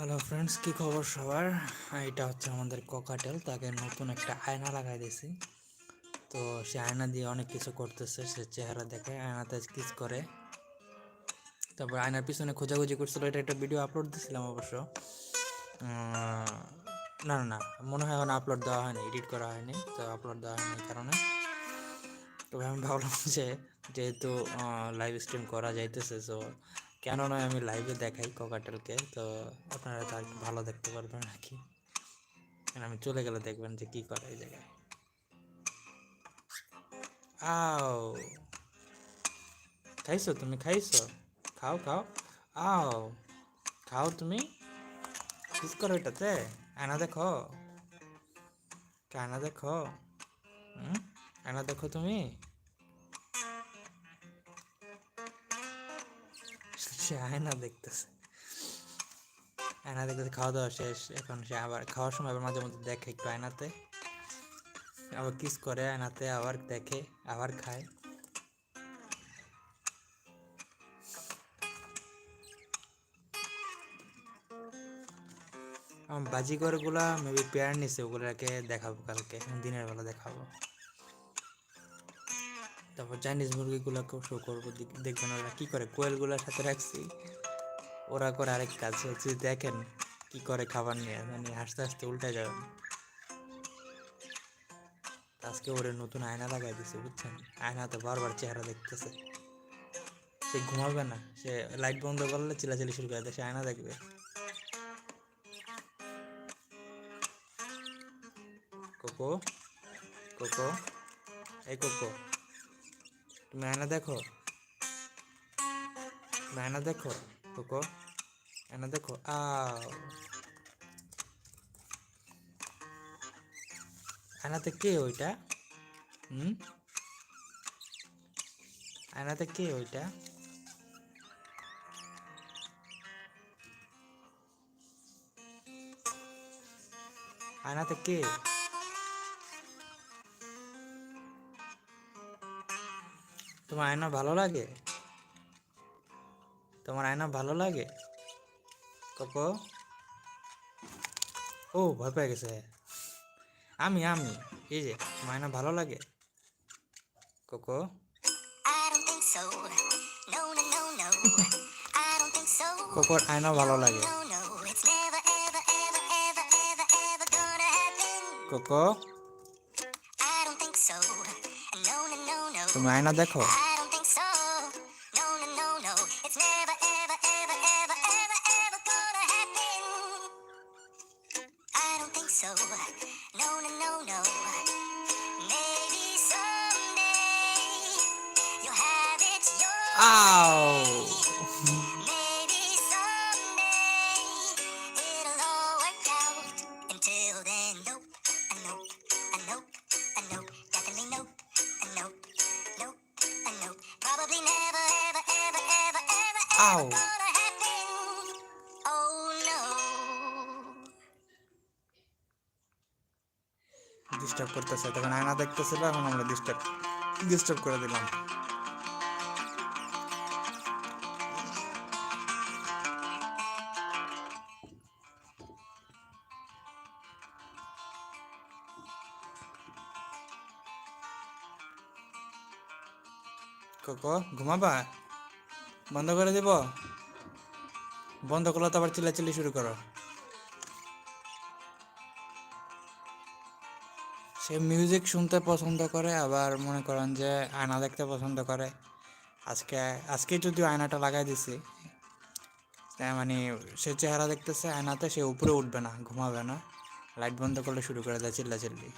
Hello friends কি খবর সবার? এটা হচ্ছে আমাদের ককাটেল তাকে নতুন একটা আয়না লাগাই দিয়েছি। তো সে আয়না দিয়ে অনেক কিছু করতেছে, সে চেহারা দেখে, আয়নাতে কিস করে। তারপর আয়নার পিছনে খোঁজাখুঁজি করছিল, এটা একটা ভিডিও আপলোড দিয়েছিলাম অবশ্য। না না মনে হয় এখন আপলোড দেওয়া হয়নি এডিট করা হয়নি, তো আপলোড দেওয়া হয়নি কারণে। তবে আমি ভাবলাম যে, যেহেতু লাইভ স্ট্রিম করা যাইতেছে তো কেন নয় আমি লাইভে দেখাই ককাটেলকে তো আপনারা তার ভালো দেখতে পারবেন আর কি আমি চলে গেলে দেখবেন যে কি করে এই জায়গায়। আও। খাইছো তুমি? খাইছো? খাও খাও। আও। খাও তুমি? কিস করো এটাতে। আয়না দেখো। আয়না দেখো। আয়না দেখো তুমি? সে আয়না দেখতেছে। আয়না দেখতেছে খাওয়া দাওয়া শেষ, এখন সে আবার খাওয়ার সময় আবার মাঝে মধ্যে দেখে একটু আয়নাতে। আবার কিস করে আয়নাতে, আবার দেখে, আবার খায়। আমার বাজিঘরগুলা মেবি পেয়ার নিছে, ওগুলাকে দেখাবো কালকে, দিনের বেলা দেখাবো। তারপর চাইনিজ মুরগিগুলোকেও শো করব দেখবেন ওরা কি করে। কোয়েলগুলোর সাথে রাখছি, ওরা করে আরেক কাজ হচ্ছে দেখেন কি করে খাবার নিয়ে মানে আস্তে আস্তে উল্টে যাবেন। আজকে ওরে নতুন আয়না লাগাই দিছে, বুঝছেন? আয়নাতে বারবার চেহারা দেখতেছে। সে ঘুমাবে না, সে লাইট বন্ধ করলে চিলাচিলি শুরু করে সে আয়না দেখবে। কোকো কোকো, এই কোকো। তুমি আয়না দেখো। আয়না দেখো কোকো আয়না দেখো, আও। আয়নাতে কে ওইটা? হুম? আয়নাতে কে ওইটা? আয়নাতে কে? তোমার আয়না ভালো লাগে? তোমার আয়না ভালো লাগে? কোকো ও ভয় পেয়ে গেছে। আমি আমি এই যে তোমার আয়না ভালো লাগে? Coco I don't think so. No, তুমি আয়না দেখো? দেখতেছিল এখন আমরা ডিস্টার্ব ডিস্টার্ব করে দিলাম। ঘুমাবা? বন্ধ করে দিব? বন্ধ করলে তো আবার চিল্লাচিল্লি শুরু করো। সে মিউজিক শুনতে পছন্দ করে, আবার মনে করেন যে আয়না দেখতে পছন্দ করে। আজকে আজকে যদিও আয়নাটা লাগাই দিছি মানে সে চেহারা দেখতেছে, আয়নাতে সে উপরে উঠবে না, ঘুমাবে না। লাইট বন্ধ করলে শুরু করে দেয় চিল্লা চিল্লি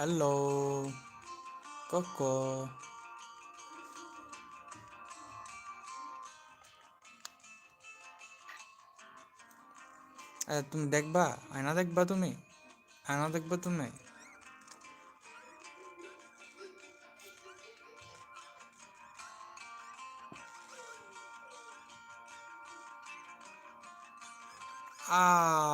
হ্যালো কোকো এ, তুমি দেখবা? আয়না দেখবা তুমি? আয়না দেখবা তুমি? আও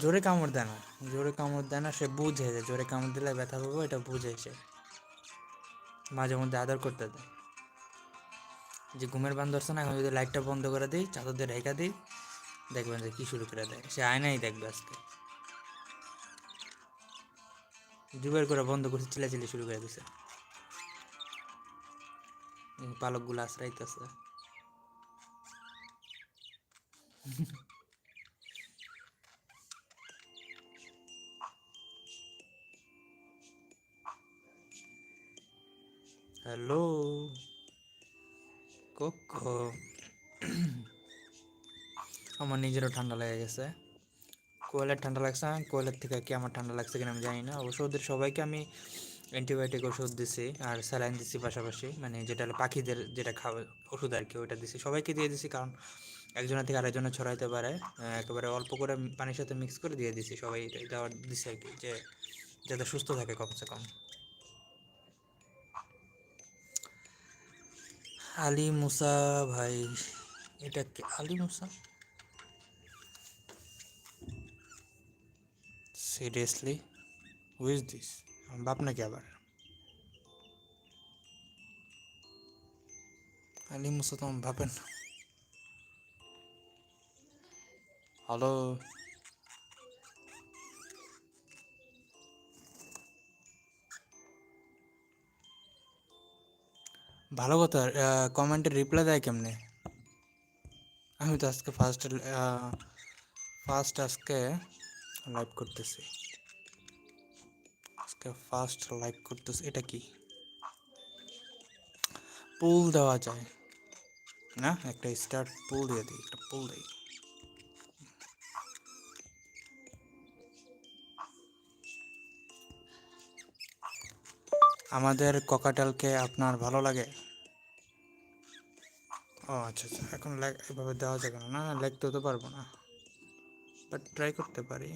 জোরে কামড় দেয় না। জোরে কামড় দেয় না, সে বুঝে যে জোরে কামড় দিলে ব্যথা পাবো, এটা বুঝে সে। মাঝে মধ্যে আদর করতে দেয়। যে ঘুমের বান ধরছে না, এখন যদি লাইটটা বন্ধ করে দিই, চাদর দিয়ে রেখা দিই, দেখবেন যে কি শুরু করে দেয়। সে আয়নাই দেখবে আজকে। দুবার করে বন্ধ করছে চিলাচিলি শুরু করে দিছে। পালকগুলো আশ্রাইতেছে। হ্যালো কোকো আমার নিজেরও ঠান্ডা লেগে গেছে। কোয়েলের ঠান্ডা লাগছে না, কোয়েলের থেকে কি আমার ঠান্ডা লাগছে কিনা আমি জানি না। ওদের সবাইকে আমি অ্যান্টিবায়োটিক ওষুধ দিছি আর স্যালাইন দিছি পাশাপাশি মানে যেটা পাখিদের যেটা খাওয়া ওষুধ আর কি, ওইটা দিছি। সবাইকে দিয়ে দিছি কারণ একজনের থেকে আরেকজনে ছড়াইতে পারে। একেবারে অল্প করে পানির সাথে মিক্স করে দিয়ে দিছি, সবাই দেওয়ার দিছে আর কি, যে যাতে সুস্থ থাকে কমসে কম। আলী মুসা ভাই, এটা কি? Ali Musa? Seriously who's this বাপ নাকি আবার? আলী মুসা তো আমার ভাবেন হ্যালো ভালো কথা কমেন্টে রিপ্লাই দেয় কেমনে? আমি তো আজকে ফার্স্ট ফার্স্ট আজকে লাইভ করতেছি। আজকে ফার্স্ট লাইভ করতেছি, এটা কি? পুল দেওয়া যায়। না, একটা স্টার্ট পুল দিয়ে দিই, একটা পুল দিই। আমাদের ককাটালকে আপনার ভালো লাগে? ও আচ্ছা আচ্ছা। এখন এভাবে দেওয়া যাবে না না লিখতে তো পারব না। বাট ট্রাই করতে পারি।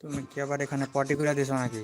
তুমি কি আবার এখানে পটি করে দিছো নাকি?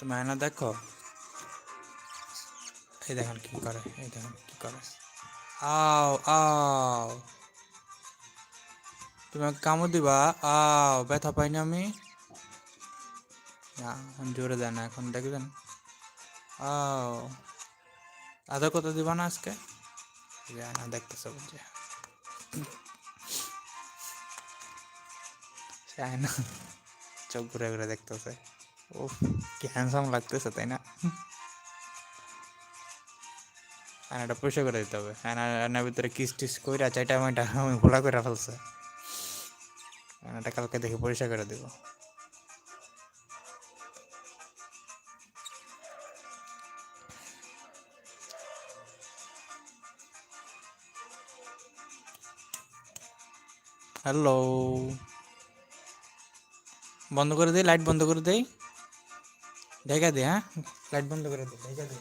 তুমি আয়না দেখো। এই দেখেন কি করে, এই দেখেন কি করে। আও আও। তুমি আমাকে দিবা? আও, ব্যথা পাইনি আমি? না, এখন জোরে দেয় না, এখন দেখবেন। আও। আধা কত দিবা না আজকে? না, দেখতেছে বুঝছে চায় না। চোখ ঘুরে ঘুরে দেখতেছে। ও কি হ্যান্ডসাম লাগতেছে তাই না আয়নাটা পয়সা করে দিতে হবে আয়না আয়নার ভিতরে কিস টিস কইরা চাইটা মাইটা আমি ভোলা করে ফেলছে আয়নাটা কালকে দেখে পরিষ্কার করে দেবো হ্যালো বন্ধ করে দেই লাইট বন্ধ করে দেই ঢেকা দে হ্যাঁ লাইট বন্ধ করে দে ঢেকা দে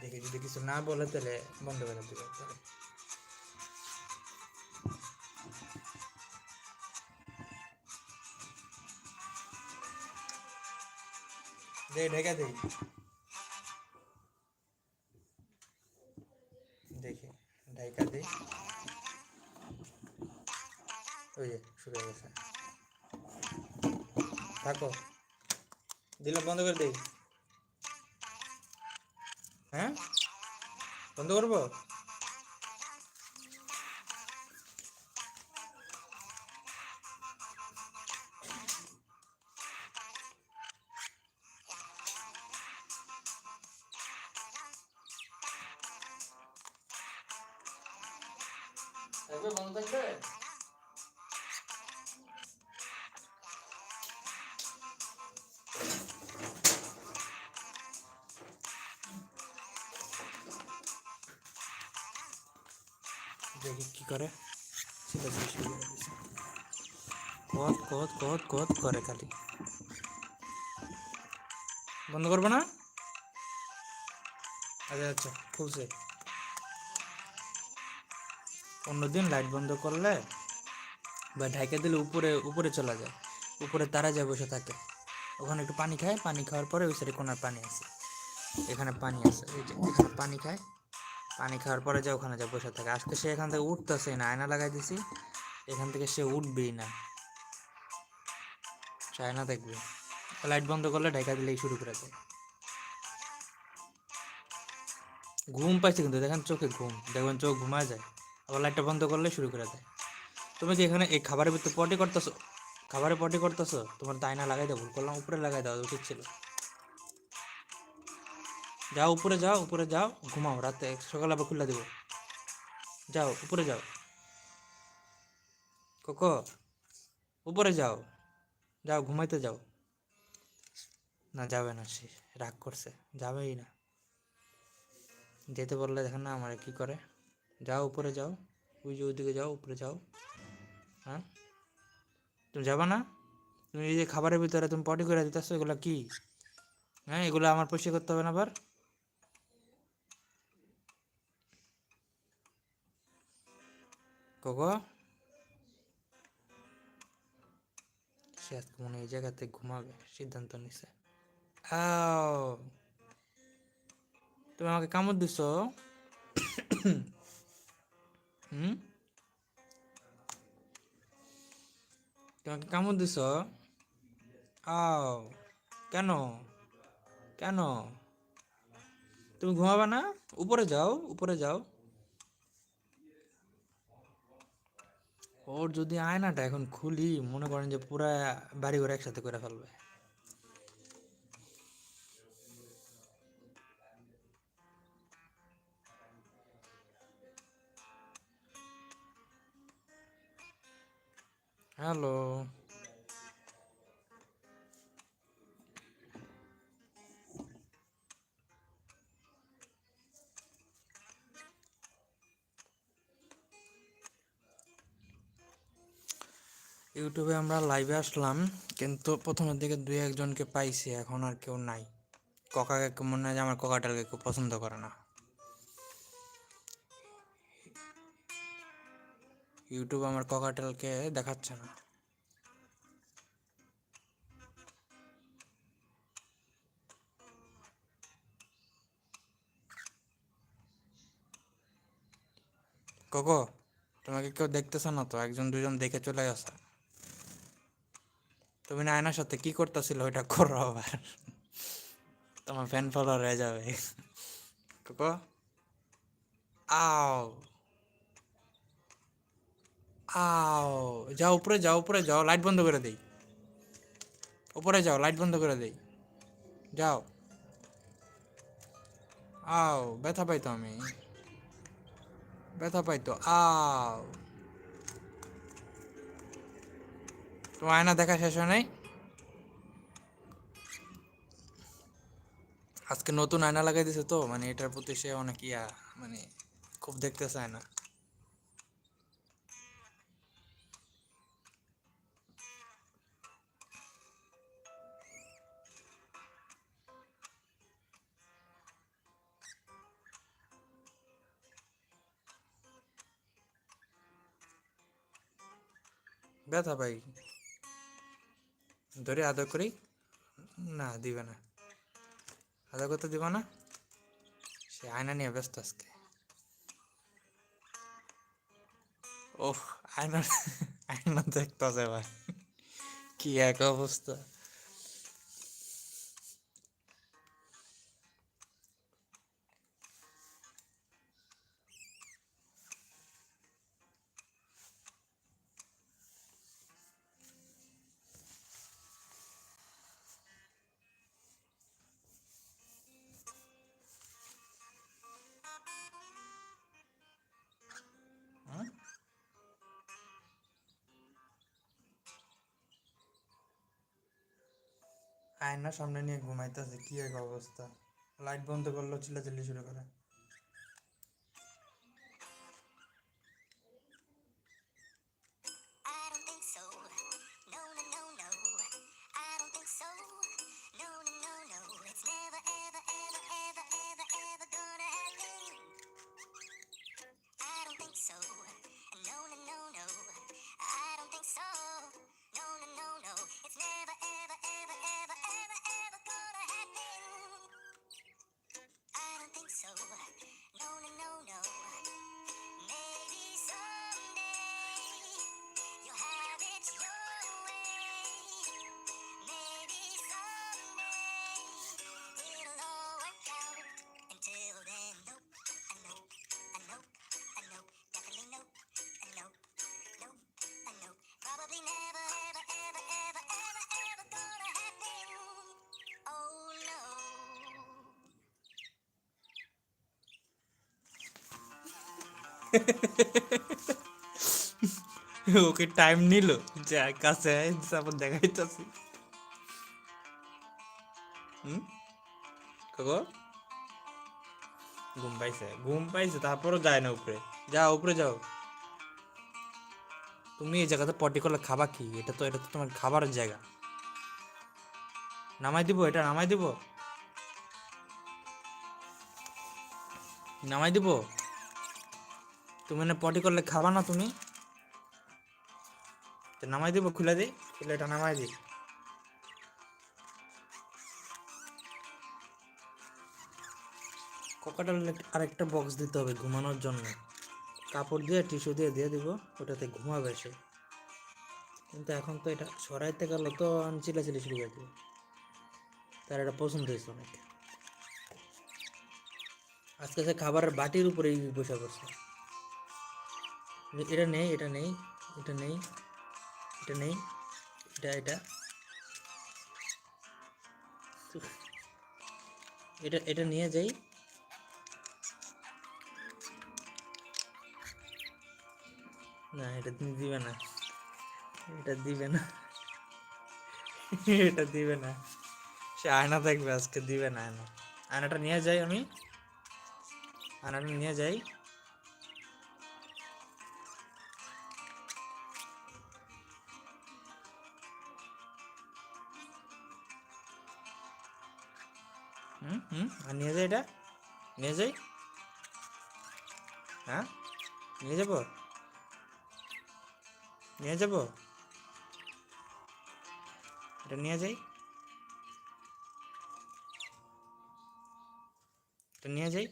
দেখে যদি কিছু না বলে তাহলে বন্ধ করে দিবে তাহলে দে ঢেকা দে দেখি ঢেকা দে ওই যে শুরু হয়ে গেছে থাকো দিলাম বন্ধ করে দেই হ্যাঁ? বন্ধ করব? বন্ধ থাকবে? দেখি কি করে। কত কত কত কত করে খালি। বন্ধ করব না? আচ্ছা আচ্ছা খুলছে অন্যদিন লাইট বন্ধ করলে বা ঢাইকে দিলে উপরে উপরে চলে যায়। উপরে তারা যায় বসে থাকে। ওখানে একটু পানি খায়, পানি খাওয়ার পরে ওই সাইডে কোনার পানি আছে। এখানে পানি আছে এখানে পানি খায়। পানি খাওয়ার পরে যা ওখানে যা বসে থাকে। আজকে সে এখান থেকে উঠতেছে না, আয়না লাগাই দিছি। এখান থেকে সে উঠবেই না। সে আয়না দেখবে। লাইট বন্ধ করলে ঢাকা দিলেই শুরু করে দেয়। ঘুম পাইছে কিন্তু, দেখেন চোখে ঘুম। দেখবেন চোখ ঘুমা যায়, আবার লাইটটা বন্ধ করলে শুরু করে দেয়। তুমি কি এখানে এই খাবারের ভিতরে পটি করতেছো খাবারে পটি করতেছো, তোমার দায়না লাগাই দাও, ভুল করলাম, উপরে লাগাই দাও উচিত ছিল। যাও, উপরে যাও উপরে যাও। ঘুমাও, রাতে সকালে আবার খুলে দেবো। যাও, উপরে যাও। কোকো, উপরে যাও। যাও, ঘুমাইতে যাও। না, যাবে না সে, রাগ করছে। যাবেই না। যেতে বললে দেখেন না আমার কি করে। যাও, উপরে যাও। ওই যে ওইদিকে যাও, উপরে যাও। হ্যাঁ? তুমি যাবে না? তুমি এই যে খাবারের ভিতরে তুমি পটি করে দিতেছো, এগুলো কি? হ্যাঁ এগুলো আমার পরিষ্কার করতে হবে না আবার? কোকো সে আজকে মনে এই জায়গাতে ঘুমাবে, সিদ্ধান্ত নিছে। তুমি আমাকে কামড় দিছ? তোমাকে কামড় দিছ? আও! কেন? কেন? তুমি ঘুমাবে না? উপরে যাও উপরে যাও। ওর যদি আয়নাটা এখন খুলি, মনে করেন যে পুরা বাড়ি ঘর একসাথে করে ফেলবে। হ্যালো। ইউটিউবে আমরা লাইভে আসলাম, কিন্তু প্রথমের দিকে দুই একজনকে পাইছি, এখন আর কেউ নাই। ককাকে মনে হয় যে আমার ককাটাকে কেউ পছন্দ করে না। ইউটিউব আমার ককাটেলকে দেখাচ্ছে না। কোকো, তোমাকে কেউ দেখতেছে না তো? একজন, দুজন দেখে চলে গেছে। তুমি না আয়নার সাথে কি করতেছিল ওইটা করো আবার। তোমার ফ্যান ফলোয়ার হয়ে যাবে। কোকো? আও। আও। যাও উপরে যাও উপরে, যাও লাইট বন্ধ করে দেই। উপরে যাও লাইট বন্ধ করে দেই। যাও। আও, ব্যথা পাইতো আমি। ব্যথা পাইতো, আও। তোমার আয়না দেখা শেষ হয় নাই। আজকে নতুন আয়না লাগাই দিছে তো মানে এটার প্রতি সে অনেক ইয়া মানে খুব দেখতে চায় না ব্যথা পাই। ধরে আদর করি না, দিবে না। আদর করতে দিব না? সে আয়না নিয়ে ব্যস্ত আজকে। ওহ আয়না আয়না দেখতে ভাই। কি এক অবস্থা। আয়না সামনে নিয়ে ঘুমাইতেছে কি এক অবস্থা? লাইট বন্ধ করল চিল্লাচিল্লি শুরু করে। ওকে টাইম নিল যা কাছে তারপর দেখাইতেছি। হুম? ঘুম পাইছে ঘুম পাইছে, তারপরও যায় না উপরে। যাও উপরে যাও। তুমি এই জায়গাতে পটি করলে খাবা কি? এটা তো এটা তো তোমার খাবারের জায়গা। নামাই দিব, এটা নামাই দিব? নামাই দিব? তুমি না পটি করলে খাবা না তুমি? নামাই দিব, খুলে দিই খুলে এটা নামাই দিই আরেকটা বক্স দিতে হবে ঘুমানোর জন্য। কাপড় দিয়ে টিস্যু দিয়ে দিয়ে দিব, ওটাতে ঘুমাবে সে। কিন্তু এখন তো এটা সরাইতে গেল তো, আমি চিলাচিলি শুরু করে তার এটা পছন্দ হয়েছে অনেক। আজকে সে খাবারের বাটির উপরেই বসে পড়ছে। এটা নেই এটা নেই এটা নেই এটা নেই, এটা এটা। এটা এটা নিয়ে যাই। না, এটা তুমি দিবে না। এটা দিবে না। এটা দিবে না। সে আয়না দেখবে, আজকে দিবে না আয়না। আয়নাটা নিয়ে যাই আমি। আয়নাটা নিয়ে যাই। নিয়ে যাই এটা। নিয়ে যাই। হ্যাঁ? নিয়ে যাব? নিয়ে যাব? এটা নিয়ে যাই। এটা নিয়ে যাই।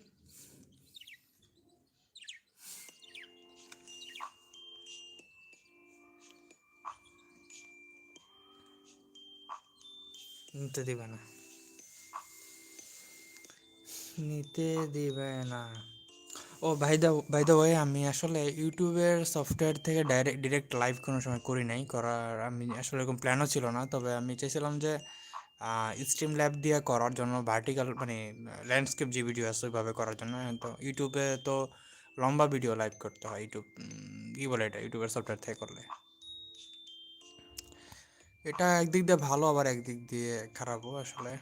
নিতে দিবে না। নিতে দিবে না। ও ভাই দা ভাই আমি আসলে ইউটিউবের সফটওয়্যার থেকে ডাইরেক্ট ডিরেক্ট লাইভ কোনো সময় করি নাই। করার আমি আসলে এরকম প্ল্যানও ছিল না। তবে আমি চাইছিলাম যে স্ট্রিম ল্যাব দিয়ে করার জন্য ভার্টিক্যাল মানে ল্যান্ডস্কেপ যে ভিডিও আছে ওইভাবে করার জন্য। তো ইউটিউবে তো লম্বা ভিডিও লাইভ করতে হয় ইউটিউব কি বলে এটা, ইউটিউবের সফটওয়্যার থেকে করলে। এটা একদিক দিয়ে ভালো, আবার একদিক দিয়ে খারাপও আসলে।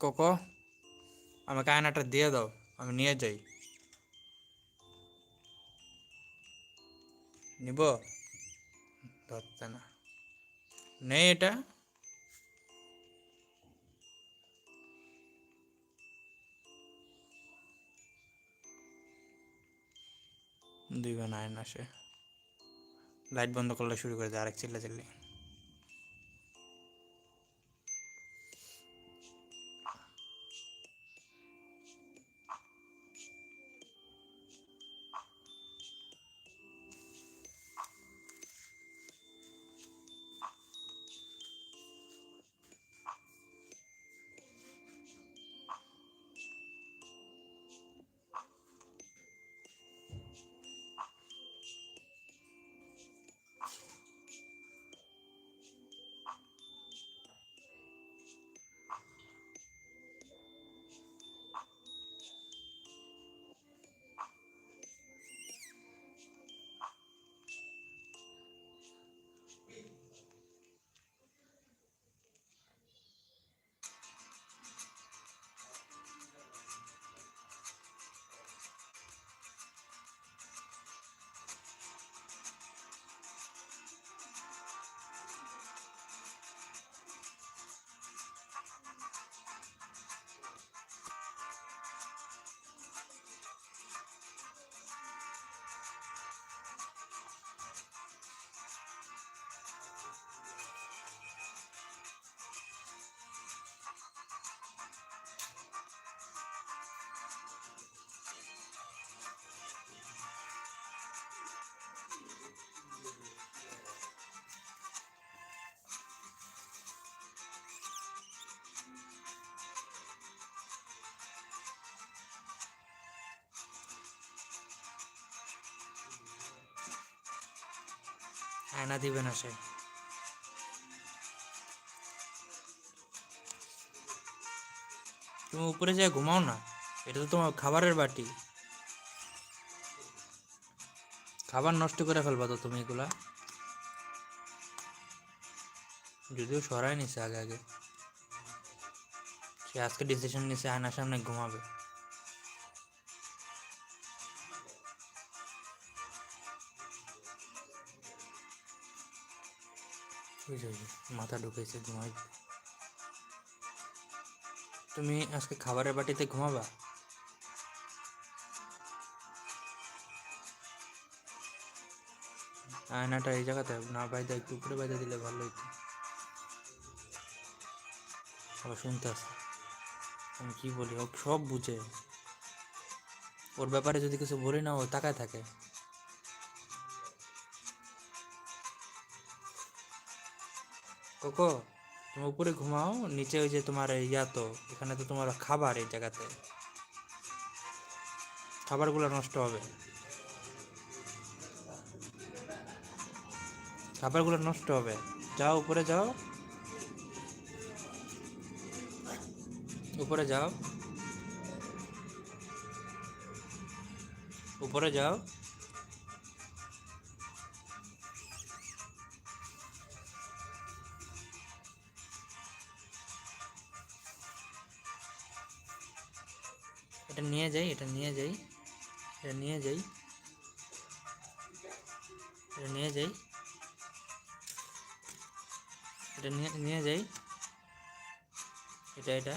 কোকো, আমাকে আয়নাটা দিয়ে দাও, আমি নিয়ে যাই। নিব? ধরতে না। নেই এটা। দিবে না আয়না সে লাইট বন্ধ করলে শুরু করে দেয়, আরেক চিল্লা চিল্লি আয়না দিবে না সে। তুমি উপরে যেয়ে ঘুমাও না, এটা তো তোমার খাবারের বাটি। খাবার নষ্ট করে ফেলবা তো তুমি এগুলা। যদিও সরাই নিছে আগে আগে। সে আজকে ডিসিশন নিছে, আয়নার সামনে ঘুমাবে। মাথা ঢুকেছে ঘুমাই তুমি আজকে খাবারের বাটিতে ঘুমাবা? আয়নাটা এই জায়গাতে, না বাইদা একটু উপরে বাইদা দিলে ভালো হইতো। আবার শুনতে আসে আমি কি বলি, ও সব বুঝে। ওর ব্যাপারে যদি কিছু বলি না, ও তাকায় থাকে। কোকো, তুমি উপরে ঘুমাও, নিচে ওই যে তোমার ইয়া তো, এখানে তো তোমার খাবার এই জায়গাতে। খাবারগুলো নষ্ট হবে। খাবারগুলো নষ্ট হবে। যাও, উপরে যাও। উপরে যাও। উপরে যাও। যাই, এটা নিয়ে যাই, এটা নিয়ে যাই, এটা নিয়ে যাই, এটা নিয়ে যাই, এটা এটা।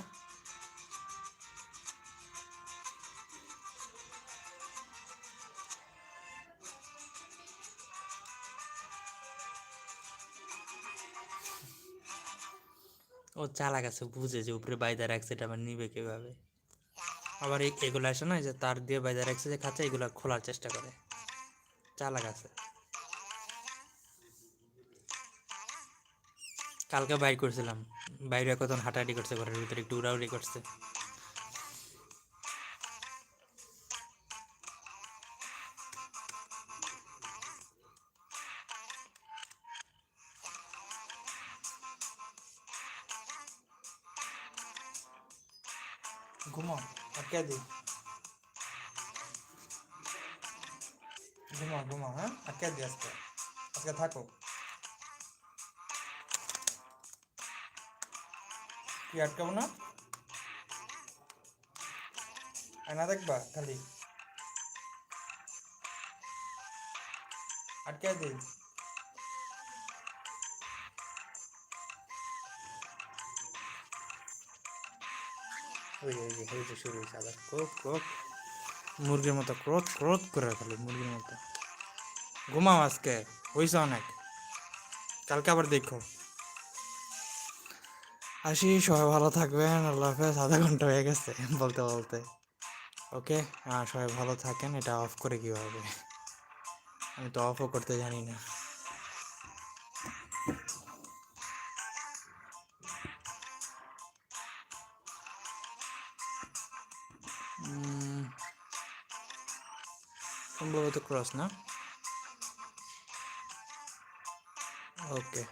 ও চালাক আছে, বুঝে যে উপরে বাইদা রাখছে, এটা আবার নিবে কীভাবে? আবার এগুলো আসে না যে তার দিয়ে বাজার রাখছে যে খাচ্ছে এগুলো খোলার চেষ্টা করে। চালাক আছে। কালকে বাইর করছিলাম। বাইরে কতক্ষণ হাঁটাহাঁটি করছে, ঘরের ভিতরে একটু উড়াউড়ি করছে। আয়না খালি। আটকে ক্রোধ মুরগির মতো ক্রোধ ক্রোধ করে মুরগির মতো। ঘুমাও আজকে হয়েছে অনেক। কালকে আবার দেখো। আসি, সবাই ভালো থাকবেন। আল্লাহ হাফেজ। আধা ঘণ্টা হয়ে গেছে, বলতে বলতে। ওকে? হ্যাঁ সবাই ভালো থাকেন। এটা অফ করে কীভাবে? আমি তো অফও করতে জানি না। সম্ভবত ক্রস না? ওকে।